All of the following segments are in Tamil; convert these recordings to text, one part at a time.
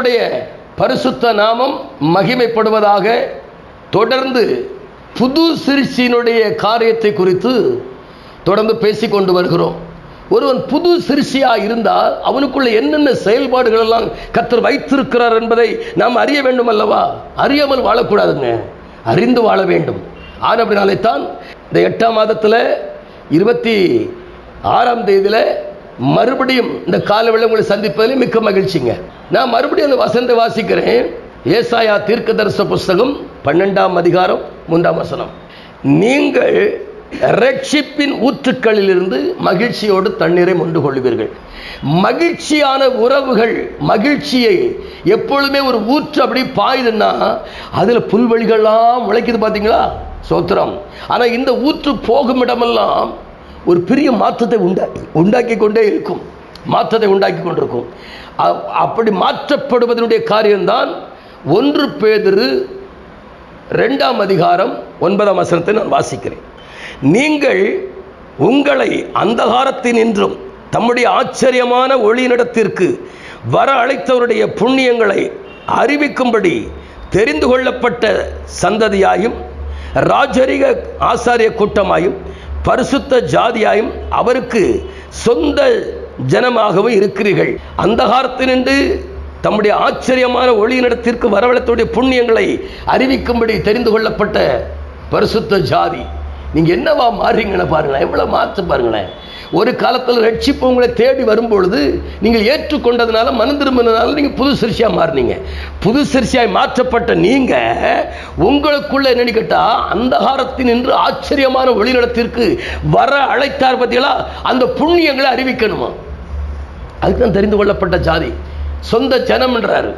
கர்த்தருடைய பரிசுத்த நாமம் மகிமைப்படுவதாக தொடர்ந்து புது சிருஷ்டியினுடைய காரியத்தை குறித்து தொடர்ந்து பேசிக்கொண்டு வருகிறோம். ஒருவன் புது சிருஷ்டியா இருந்தால் அவனுக்குள்ள என்னென்ன செயல்பாடுகள் எல்லாம் கத்தர் வைத்திருக்கிறார் என்பதை நாம் அறிய வேண்டும் அல்லவா அறியாமல் வாழக்கூடாதுங்க. அறிந்து வாழ வேண்டும். ஆனபடினாலே தான் இந்த எட்டாம் மாதத்தில் இருபத்தி ஆறாம் தேதியில் மறுபடியும் இந்த காலவெளி உங்களை சந்திப்பதில் மிக்க மகிழ்ச்சிங்க. நான் மறுபடியும் அந்த வசந்த வாசிக்கிறேன். ஏசாயா தீர்க்கதரிச புஸ்தகம் பன்னெண்டாம் அதிகாரம் மூன்றாம் வசனம். நீங்கள் ரட்சிப்பின் ஊற்றுக்களிலிருந்து மகிழ்ச்சியோடு தண்ணீரை மொண்டு கொள்வீர்கள். மகிழ்ச்சியான உறவுகள் மகிழ்ச்சியை எப்பொழுதுமே ஒரு ஊற்று அப்படி பாயுதுன்னா அதில் புல்வெளிகள்லாம் முளைக்குது பார்த்தீங்களா சோத்திரம். ஆனால் இந்த ஊற்று போகும் இடமெல்லாம் ஒரு பெரிய மாற்றத்தை உண்டாக்கி உண்டாக்கி கொண்டே இருக்கும். மாற்றத்தை உண்டாக்கி கொண்டிருக்கும். அப்படி மாற்றப்படுவதனுடைய காரியம்தான் ஒன்று பேதிரு ரெண்டாம் அதிகாரம் ஒன்பதாம் வசனத்தை நான் வாசிக்கிறேன். நீங்கள் உங்களை அந்தகாரத்தினின்றும் தம்முடைய ஆச்சரியமான ஒளியினிடத்திற்கு வர அழைத்தவருடைய புண்ணியங்களை அறிவிக்கும்படி தெரிந்து கொள்ளப்பட்ட சந்ததியாயும் ராஜரிக ஆசாரிய கூட்டமாயும் பரிசுத்த ஜாதியாயும் அவருக்கு சொந்த ஜனமாகவும் இருக்கிறீர்கள். அந்தகாரத்தினின்று தம்முடைய ஆச்சரியமான ஒளியினிடத்திற்கு வரவழைத்துடைய புண்ணியங்களை அறிவிக்கும்படி தெரிந்து கொள்ளப்பட்ட பரிசுத்த ஜாதி. நீங்கள் என்னவா மாறுறீங்கன்னு பாருங்களேன். எவ்வளோ மாற்று பாருங்களேன். ஒரு காலத்தில் ரட்சிப்பு உங்களை தேடி வரும்பொழுது நீங்கள் ஏற்றுக்கொண்டதுனால மனம் திரும்பினதுனால நீங்கள் புது சிறுசியாக மாறினீங்க. புது சிறுசியாய் மாற்றப்பட்ட நீங்கள் உங்களுக்குள்ளே என்னன்னு கேட்டா அந்தகாரத்தின் நின்று ஆச்சரியமான ஒளிநடத்திற்கு வர அழைத்தார் பார்த்தீங்களா? அந்த புண்ணியங்களை அறிவிக்கணுமா? அதுக்கு தான் தெரிந்து கொள்ளப்பட்ட ஜாதி. சொந்த ஜனம்ன்றாரு.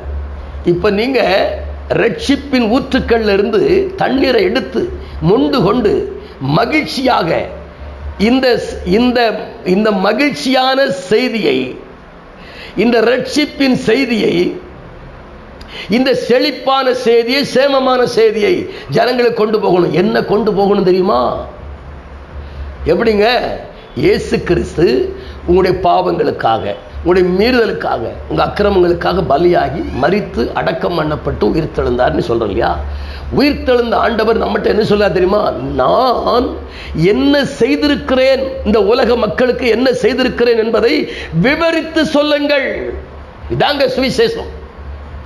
இப்போ நீங்கள் ரட்சிப்பின் ஊற்றுக்கள்ல இருந்து தண்ணீரை எடுத்து மொண்டு கொண்டு மகிழ்ச்சியாக இந்த இந்த இந்த மகிழ்ச்சியான செய்தியை இந்த ரட்சிப்பின் செய்தியை இந்த செழிப்பான செய்தியை சேமமான செய்தியை ஜனங்களுக்கு கொண்டு போகணும். என்ன கொண்டு போகணும் தெரியுமா? எப்படிங்க? இயேசு கிறிஸ்து உங்களுடைய பாவங்களுக்காக உங்களுடைய மீறுதலுக்காக உங்கள் அக்கிரமங்களுக்காக பலியாகி மறித்து அடக்கம் பண்ணப்பட்டு உயிர்த்தெழுந்தார்னு சொல்கிறோம் இல்லையா? உயிர்த்தெழுந்த ஆண்டவர் நம்மகிட்ட என்ன சொல்ல தெரியுமா? நான் என்ன செய்திருக்கிறேன்? இந்த உலக மக்களுக்கு என்ன செய்திருக்கிறேன் என்பதை விவரித்து சொல்லுங்கள். இதாங்க சுவிசேஷம்.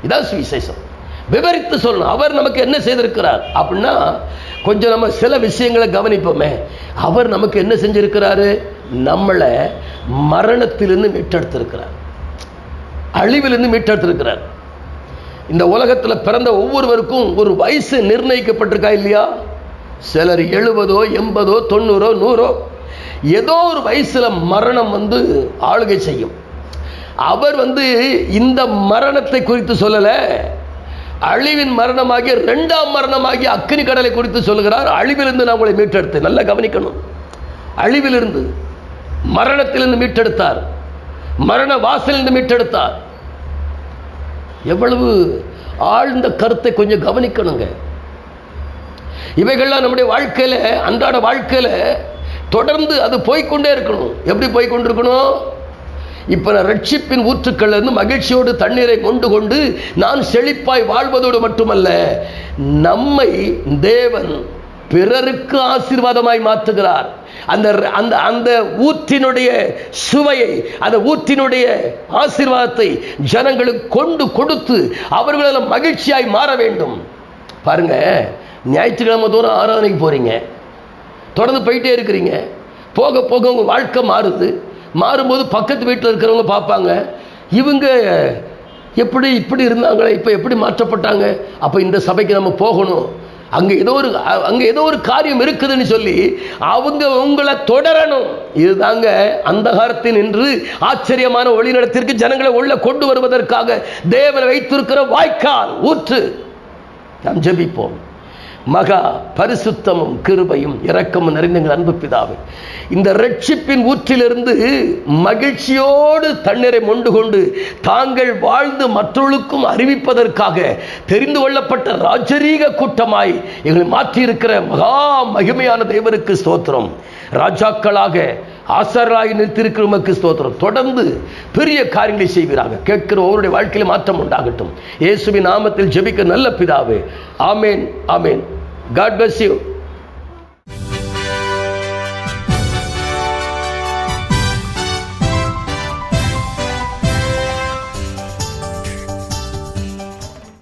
இதான் சுவிசேஷம். விவரித்து சொல்லணும். அவர் நமக்கு என்ன செய்திருக்கிறார்? அப்படின்னா கொஞ்சம் நம்ம சில விஷயங்களை கவனிப்போமே. அவர் நமக்கு என்ன செஞ்சிருக்கிறாரு? நம்மளை மரணத்திலிருந்து மீட்டெடுத்திருக்கிறார். அழிவிலிருந்து மீட்டெடுத்திருக்கிறார். இந்த உலகத்தில் பிறந்த ஒவ்வொருவருக்கும் ஒரு வயசு நிர்ணயிக்கப்பட்டிருக்கா இல்லையா? சிலர் எழுபதோ எண்பதோ தொண்ணூறோ நூறோ. ஏதோ ஒரு வயசில் மரணம் வந்து ஆளுகை செய்யும். அவர் வந்து இந்த மரணத்தை குறித்து சொல்லலை. அழிவின் மரணமாகிய ரெண்டாம் மரணமாகிய அக்னி கடலை குறித்து சொல்லுகிறார். அழிவிலிருந்து நான் உங்களை மீட்டெடுத்தேன். நல்லா கவனிக்கணும். அழிவிலிருந்து மரணத்திலிருந்து மீட்டெடுத்தார். மரண வாசலிருந்து மீட்டெடுத்தார். எவ்வளவு ஆழ்ந்த கருத்தை கொஞ்சம் கவனிக்கணுங்க. இவைகள்லாம் நம்முடைய வாழ்க்கையில் அன்றாட வாழ்க்கையில் தொடர்ந்து அது போய்க்கொண்டே இருக்கணும். எப்படி போய்க்கொண்டிருக்கணும்? இப்போ நான் ரட்சிப்பின் ஊற்றுக்கள்லேருந்து மகிழ்ச்சியோடு தண்ணீரை கொண்டு கொண்டு நான் செழிப்பாய் வாழ்வதோடு மட்டுமல்ல நம்மை தேவன் பிறருக்கு ஆசீர்வாதமாய் மாற்றுகிறார். அந்த அந்த அந்த ஊற்றினுடைய சுவையை அந்த ஊற்றினுடைய ஆசீர்வாதத்தை ஜனங்களுக்கு கொண்டு கொடுத்து அவர்களெல்லாம் மகிழ்ச்சியாய் மாற வேண்டும். பாருங்க ஞாயிற்றுக்கிழமை தூரம் ஆராதனைக்கு போறீங்க. தொடர்ந்து போயிட்டே இருக்கிறீங்க. போக போக உங்கள் வாழ்க்கை மாறுது. மாறும்போது பக்கத்து வீட்டில் இருக்கிறவங்க பார்ப்பாங்க. இவங்க எப்படி இப்படி இருந்தாங்களே இப்போ எப்படி மாற்றப்பட்டாங்க? அப்போ இந்த சபைக்கு நம்ம போகணும். அங்கே ஏதோ ஒரு அங்கே ஏதோ ஒரு காரியம் இருக்குதுன்னு சொல்லி அவங்க உங்களை தொடரணும். இதுதாங்க அந்தகாரத்தின் நின்று ஆச்சரியமான ஒளிநடத்திற்கு ஜனங்களை உள்ள கொண்டு வருவதற்காக தேவனை வைத்திருக்கிற வாய்க்கால். ஊற்று. நாம் ஜபிப்போம். மகா பரிசுத்தமும் கிருபையும் இரக்கமும் நிறைந்த எங்கள் அன்பு பிதாவே. இந்த ரட்சிப்பின் ஊற்றிலிருந்து மகிழ்ச்சியோடு தண்ணீரை மொண்டு கொண்டு தாங்கள் வாழ்ந்து மற்றவர்களுக்கும் அறிவிப்பதற்காக தெரிந்து கொள்ளப்பட்ட ராஜரீக கூட்டமாய் எங்களை மாற்றியிருக்கிற மகா மகிமையான தேவருக்கு ஸ்தோத்திரம். ராஜாக்களாக ஆசராகி நிறுத்திருக்கிற உமக்கு ஸ்தோத்திரம். தொடர்ந்து பெரிய காரியங்களை செய்வீராக. கேட்கிற ஒவ்வொருடைய வாழ்க்கையில் மாற்றம் உண்டாகட்டும். இயேசுவின் நாமத்தில் ஜெபிக்க நல்ல பிதாவே. ஆமேன் ஆமேன். God bless you